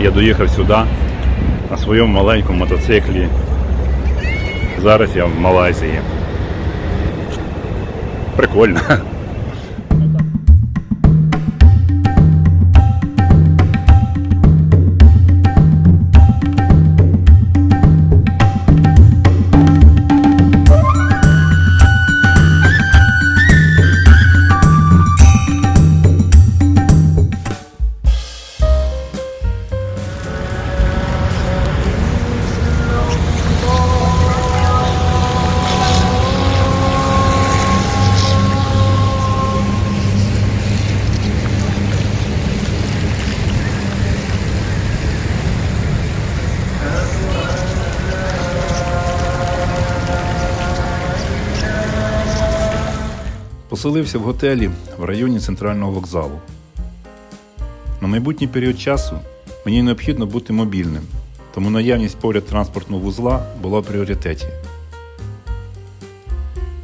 я доїхав сюди на своєму маленькому мотоциклі. Зараз я в Малайзії. Прикольно. Поселився в готелі в районі центрального вокзалу. На майбутній період часу мені необхідно бути мобільним, тому наявність поряд транспортного вузла була в пріоритеті.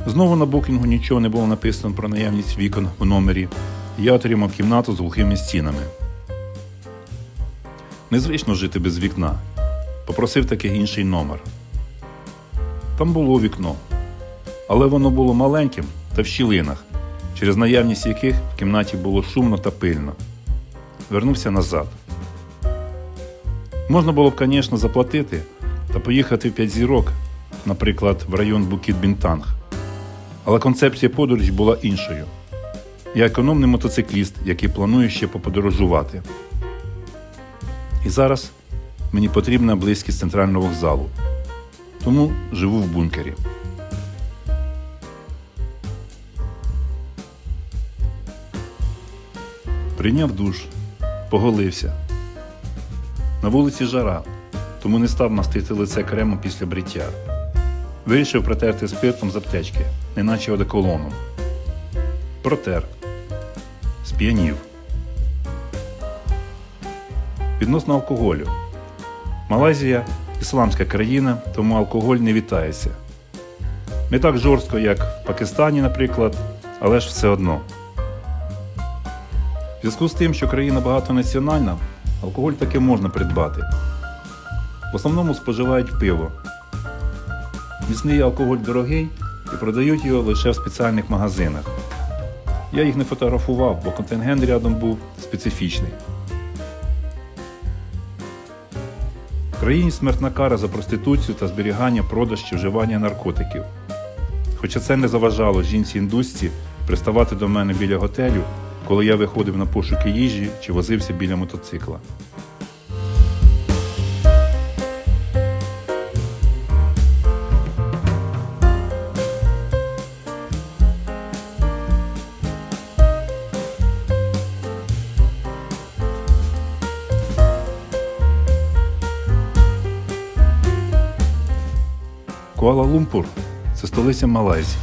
Знову на букінгу нічого не було написано про наявність вікон в номері, і я отримав кімнату з глухими стінами. Незвично жити без вікна. Попросив таки інший номер. Там було вікно, але воно було маленьким та в щілинах, через наявність яких в кімнаті було шумно та пильно. Вернувся назад. Можна було б, звісно, заплатити та поїхати в п'ять зірок, наприклад, в район Букіт Бінтанг. Але концепція подорожі була іншою. Я економний мотоцикліст, який планує ще поподорожувати. І зараз мені потрібна близькість центрального вокзалу. Тому живу в бункері. Прийняв душ, поголився. На вулиці жара, тому не став мастити лице кремом після бриття. Вирішив протерти спиртом з аптечки, неначе одеколоном. Протер. Сп'янів. Відносно алкоголю. Малайзія ісламська країна, тому алкоголь не вітається. Не так жорстко, як в Пакистані, наприклад, але ж все одно. Зв'язку з тим, що країна багатонаціональна, алкоголь таки можна придбати. В основному споживають пиво. Міцний алкоголь дорогий і продають його лише в спеціальних магазинах. Я їх не фотографував, бо контингент рядом був специфічний. В країні смертна кара за проституцію та зберігання, продаж чи вживання наркотиків. Хоча це не заважало жінці індусці приставати до мене біля готелю, коли я виходив на пошуки їжі чи возився біля мотоцикла. Куала-Лумпур це столиця Малайзії.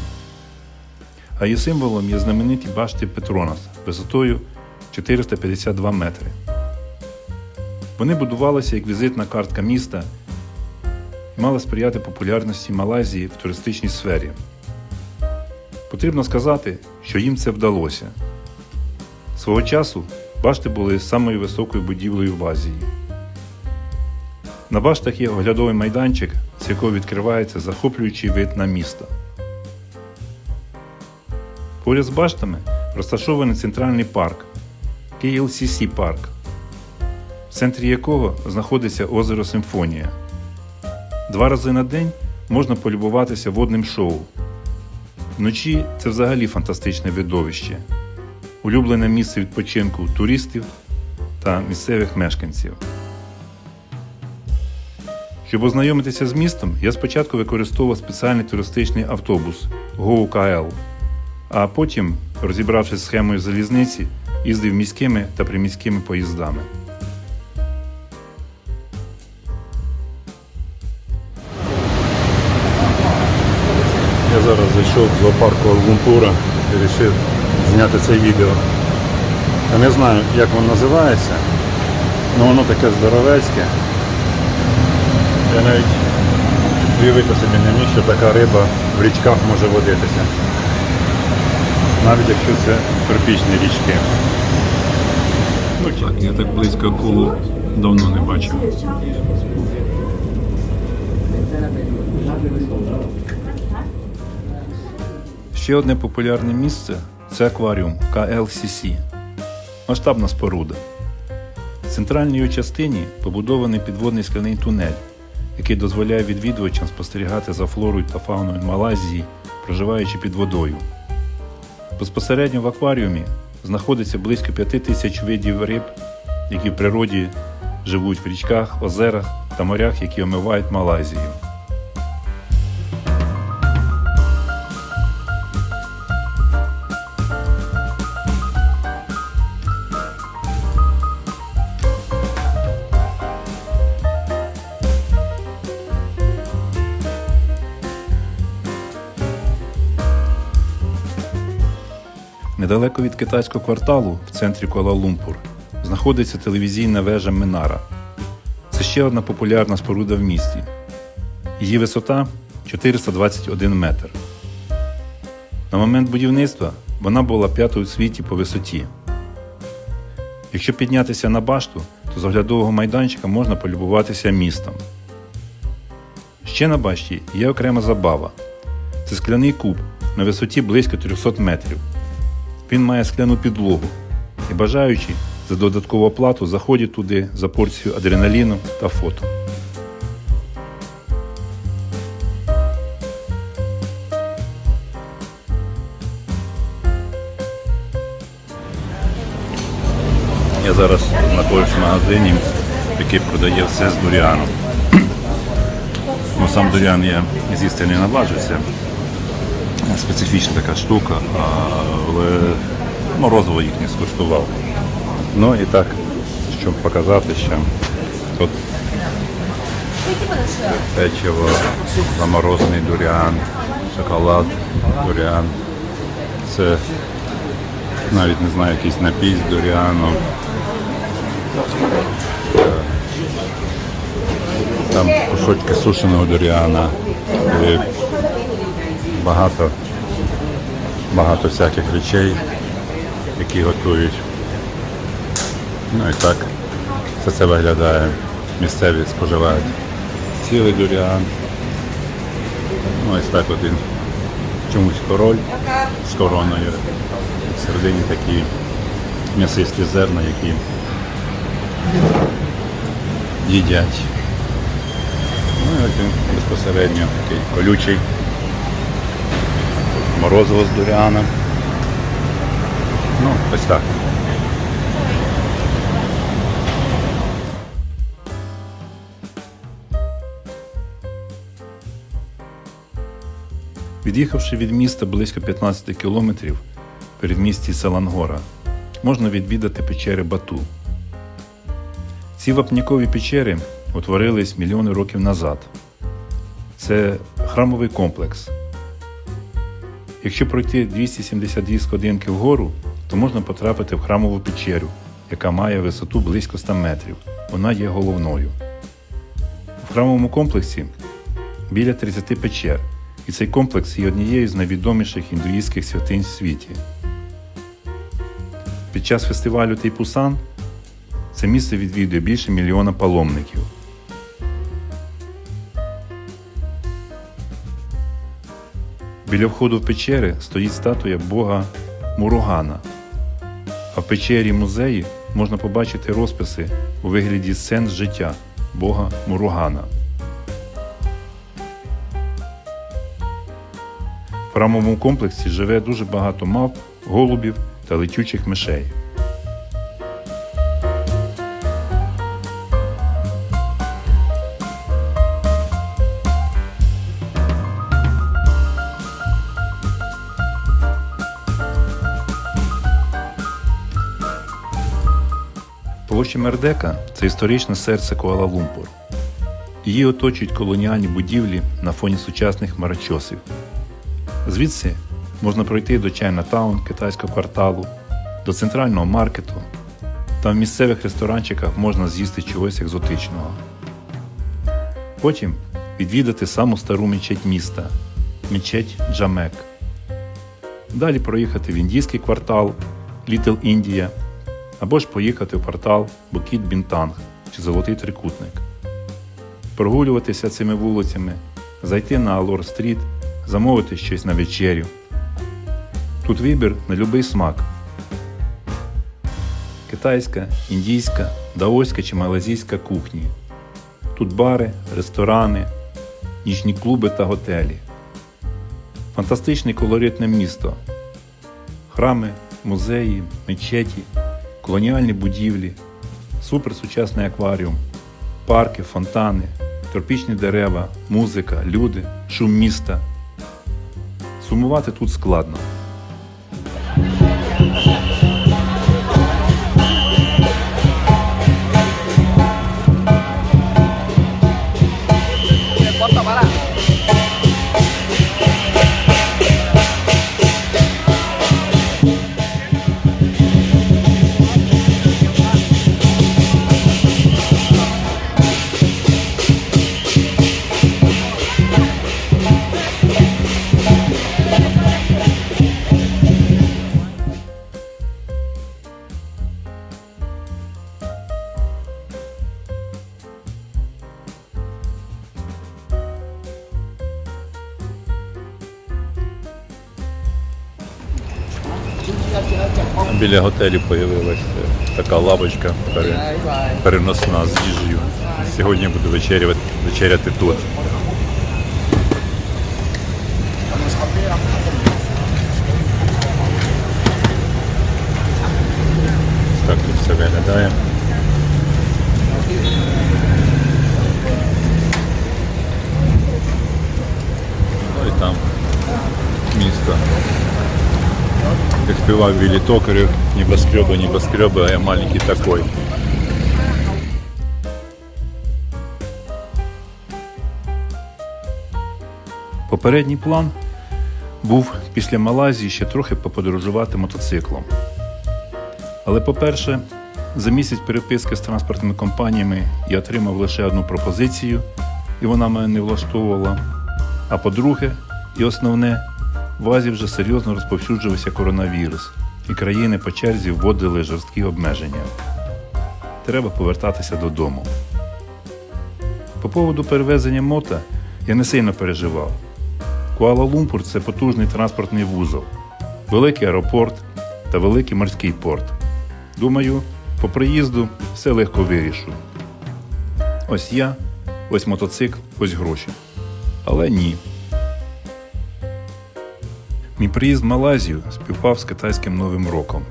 А її символом є знамениті башти Петронас висотою 452 метри. Вони будувалися як візитна картка міста і мали сприяти популярності Малайзії в туристичній сфері. Потрібно сказати, що їм це вдалося. Свого часу башти були самою високою будівлею в Азії. На баштах є оглядовий майданчик, з якого відкривається захоплюючий вид на місто. Поряд з баштами розташований центральний парк KLCC парк, в центрі якого знаходиться озеро Симфонія. Два рази на день можна полюбуватися водним шоу. Вночі це взагалі фантастичне видовище, улюблене місце відпочинку туристів та місцевих мешканців. Щоб ознайомитися з містом, я спочатку використовував спеціальний туристичний автобус GoKL, а потім, розібравшись схемою залізниці, їздив міськими та приміськими поїздами. Я зараз зайшов в зоопарку Лумпура і вирішив зняти це відео. Я не знаю, як воно називається, але воно таке здоровецьке. Я навіть уявити собі не міг, що така риба в річках може водитися. Навіть якщо це тропічні річки. Ну, я так близько акулу давно не бачив. Ще одне популярне місце це акваріум KLCC. Масштабна споруда. В центральній його частині побудований підводний скляний тунель, який дозволяє відвідувачам спостерігати за флорою та фауною Малайзії, проживаючи під водою. Безпосередньо в акваріумі знаходиться близько 5 тисяч видів риб, які в природі живуть в річках, озерах та морях, які омивають Малайзію. Недалеко від китайського кварталу в центрі Куала-Лумпур знаходиться телевізійна вежа Минара. Це ще одна популярна споруда в місті. Її висота 421 метр. На момент будівництва вона була п'ятою у світі по висоті. Якщо піднятися на башту, то з оглядового майданчика можна полюбуватися містом. Ще на башті є окрема забава. Це скляний куб на висоті близько 300 метрів. Він має скляну підлогу, і бажаючі за додаткову оплату заходять туди за порцію адреналіну та фото. Я зараз знаходжусь в магазині, який продає все з дуріаном. Ну, сам дуріан я з'їсти не наважився специфічна така штука, але морозиво їх не скуштував. Ну і так, щоб показати ще. Тут печиво, заморожений дуріан, шоколад, дуріан. Це навіть не знаю, якийсь напій з дуріану. Е, Там кусочки сушеного дуріана. Багато, багато всяких речей, які готують. Ну і так, все це виглядає. Місцеві споживають цілий дуріан. Ну ось так один чомусь король з короною. Всередині такі м'ясисті зерна, які їдять. Ну і безпосередньо такий колючий морозиво з дуріаном. Ну, ось так. Від'їхавши від міста близько 15 кілометрів передмісті Селангора, можна відвідати печери Бату. Ці вапнікові печери утворились мільйони років назад. Це храмовий комплекс. Якщо пройти 272 сходинки вгору, то можна потрапити в храмову печерю, яка має висоту близько 100 метрів. Вона є головною. В храмовому комплексі біля 30 печер, і цей комплекс є однією з найвідоміших індуїстських святинь в світі. Під час фестивалю Тейпусан це місце відвідує більше мільйона паломників. Біля входу в печери стоїть статуя бога Муругана. А в печері музеї можна побачити розписи у вигляді сцен життя бога Муругана. В храмовому комплексі живе дуже багато мавп, голубів та летючих мишей. Площа Мердека це історичне серце Куала-Лумпур. Її оточують колоніальні будівлі на фоні сучасних марачосів. Звідси можна пройти до Чайна-таун китайського кварталу, до центрального маркету. Там в місцевих ресторанчиках можна з'їсти чогось екзотичного. Потім відвідати саму стару мечеть міста мечеть або ж поїхати в портал Букіт Бінтанг чи Золотий Трикутник, прогулюватися цими вулицями, зайти на Алор Стріт, замовити щось на вечерю. Тут вибір на будь-який смак. Китайська, індійська, даоська чи малазійська кухні. Тут бари, ресторани, нічні клуби та готелі. Фантастичне колоритне місто. Храми, музеї, мечеті, колоніальні будівлі, суперсучасний акваріум, парки, фонтани, тропічні дерева, музика, люди, шум міста. Сумувати тут складно. Біля готелю з'явилася така лавочка переносна з їжею. Сьогодні буду вечеряти, вечеряти тут. Так тут все виглядає. Как спевал Вилли Токарев, небоскребы, небоскребы, а я маленький такой. Попередній план був після Малайзії ще трохи поподорожувати мотоциклом. Але, по-перше, за місяць переписки з транспортними компаніями я отримав лише одну пропозицію, і вона мене не влаштовувала. А по-друге, і основне, в Азії вже серйозно розповсюджувався коронавірус, і країни по черзі вводили жорсткі обмеження. Треба повертатися додому. По поводу перевезення мота я не сильно переживав. Куала-Лумпур це потужний транспортний вузол, великий аеропорт та великий морський порт. Думаю, по приїзду все легко вирішу. Ось я, ось мотоцикл, ось гроші. Але ні. Мій приїзд в Малайзію співпав з китайським Новим роком.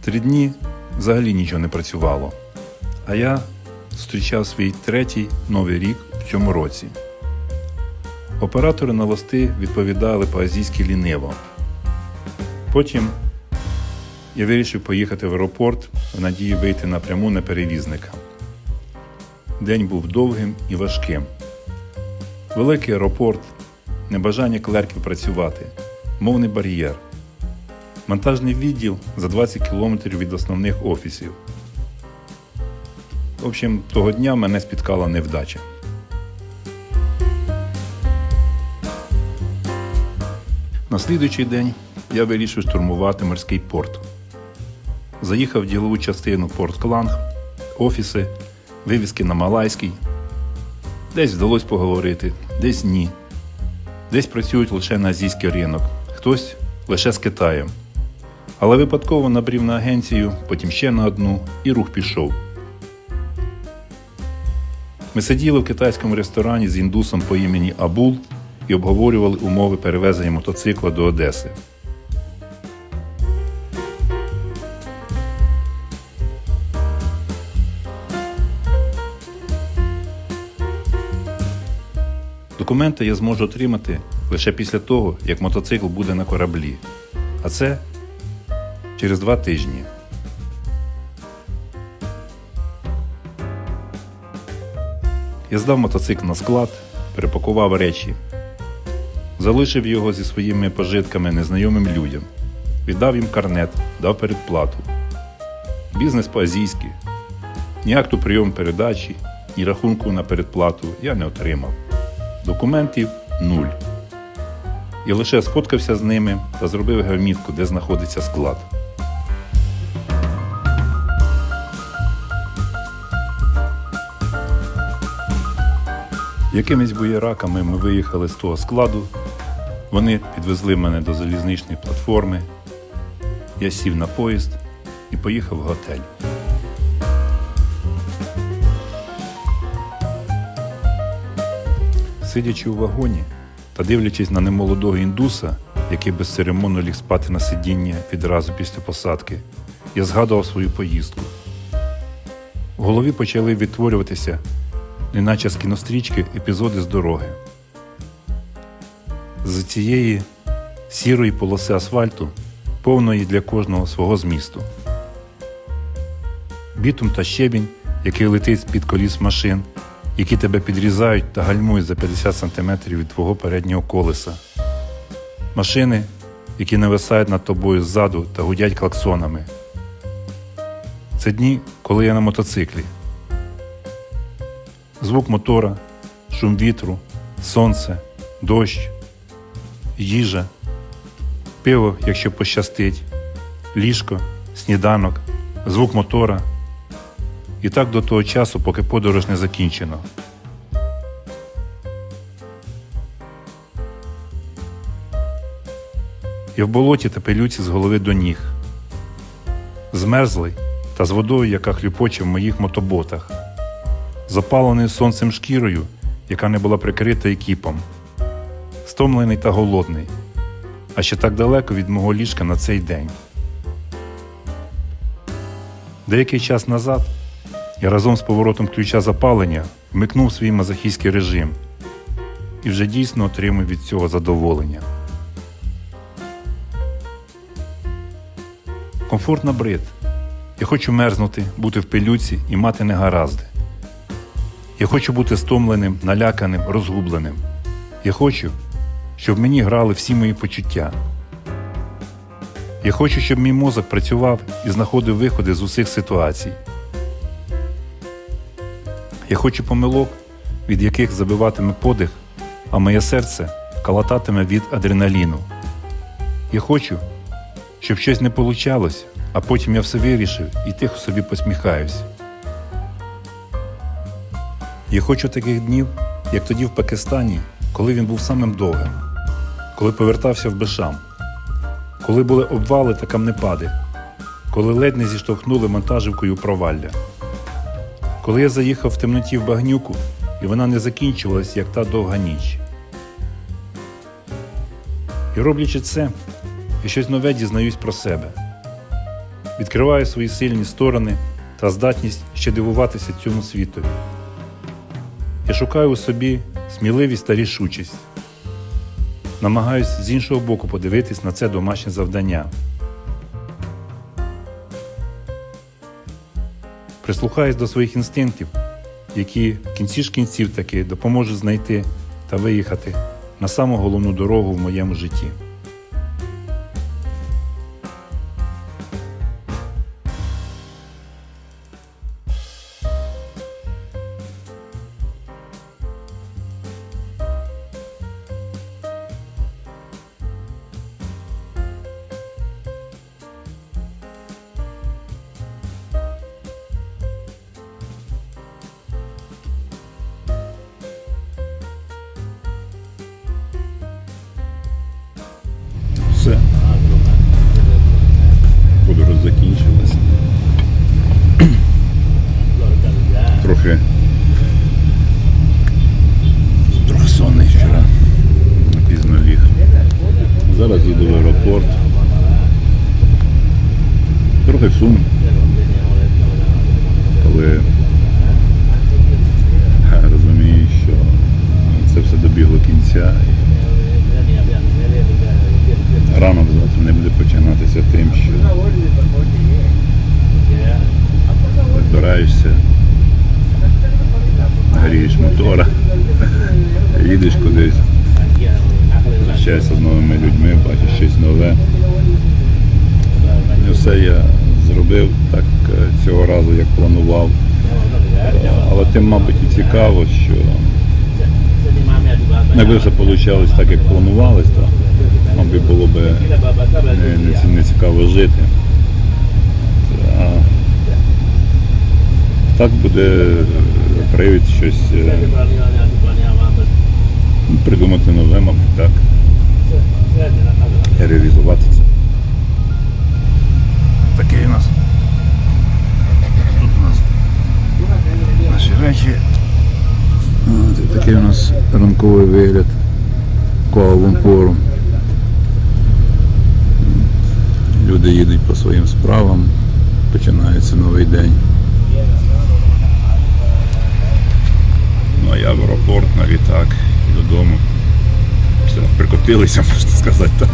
Три дні взагалі нічого не працювало, а я зустрічав свій третій новий рік в цьому році. Оператори на листи відповідали по-азійськи ліниво. Потім я вирішив поїхати в аеропорт в надії вийти напряму на перевізника. День був довгим і важким. Великий аеропорт, небажання клерків працювати, мовний бар'єр, монтажний відділ за 20 кілометрів від основних офісів. В общем, того дня мене спіткала невдача. На слідуючий день я вирішив штурмувати морський порт. Заїхав в ділову частину Порт Кланг, офіси, вивіски на Малайський. Десь вдалося поговорити, десь ні. Десь працюють лише на азійський ринок, хтось лише з Китаєм. Але випадково набрів на агенцію, потім ще на одну, і рух пішов. Ми сиділи в китайському ресторані з індусом по імені Абул і обговорювали умови перевезення мотоцикла до Одеси. Документи я зможу отримати лише після того, як мотоцикл буде на кораблі. А це через два тижні. Я здав мотоцикл на склад, перепакував речі, залишив його зі своїми пожитками незнайомим людям, віддав їм карнет, дав передплату. Бізнес по-азійськи. Ні акту прийому передачі, ні рахунку на передплату я не отримав документів нуль. І лише сфоткався з ними та зробив геомітку, де знаходиться склад. Якимись буєраками ми виїхали з того складу. Вони підвезли мене до залізничної платформи. Я сів на поїзд і поїхав в готель. Сидячи у вагоні та дивлячись на немолодого індуса, який безцеремонно ліг спати на сидіння відразу після посадки, я згадував свою поїздку. В голові почали відтворюватися, неначе з кінострічки, епізоди з дороги. З цієї сірої полоси асфальту, повної для кожного свого змісту. Бітум та щебінь, який летить з-під коліс машин, які тебе підрізають та гальмують за 50 см від твого переднього колеса. Машини, які нависають над тобою ззаду та гудять клаксонами. Це дні, коли я на мотоциклі. Звук мотора, шум вітру, сонце, дощ, їжа, пиво, якщо пощастить, ліжко, сніданок, звук мотора. І так до того часу, поки подорож не закінчено. Я в болоті та пилюці з голови до ніг. Змерзлий та з водою, яка хлюпоче в моїх мотоботах, запалений сонцем шкірою, яка не була прикрита екіпом, стомлений та голодний, а ще так далеко від мого ліжка на цей день. Деякий час назад я разом з поворотом ключа запалення вмикнув свій мазохістський режим і вже дійсно отримую від цього задоволення. Комфорт набрид. Я хочу мерзнути, бути в пилюці і мати негаразди. Я хочу бути стомленим, наляканим, розгубленим. Я хочу, щоб мені грали всі мої почуття. Я хочу, щоб мій мозок працював і знаходив виходи з усіх ситуацій. Я хочу помилок, від яких забиватиме подих, а моє серце калататиме від адреналіну. Я хочу, щоб щось не получалось, а потім я все вирішив і тихо собі посміхаюсь. Я хочу таких днів, як тоді в Пакистані, коли він був самим довгим, коли повертався в Бешам, коли були обвали та камнепади, коли ледь не зіштовхнули монтажівкою провалля. Коли я заїхав в темноті в багнюку, і вона не закінчувалась, як та довга ніч. І роблячи це, я щось нове дізнаюсь про себе, відкриваю свої сильні сторони та здатність ще дивуватися цьому світові. Я шукаю у собі сміливість та рішучість, намагаюсь з іншого боку подивитись на це домашнє завдання. Прислухаюсь до своїх інстинктів, які в кінці ж кінців таки допоможуть знайти та виїхати на саму головну дорогу в моєму житті. Трохи. Трохи сонний вчора. Пізно ліг. Зараз їду в аеропорт. Трохи сум. Зустрічаєшся з новими людьми, бачиш щось нове. Не все я зробив так е, цього разу, як планував. Але тим, мабуть, і цікаво, що якби все вийшло так, як планувалось, то мабуть було б не, не, не цікаво жити. А так буде привід щось е, Придумати нове, мабуть, так. Реалізувати це. Такий у нас. Тут у нас наші речі. Такий у нас ранковий вигляд Куала-Лумпуру. Люди їдуть по своїм справам, починається новий день. Ну а я в аеропорт на літак і додому. Все, прикотилися, можна сказати так.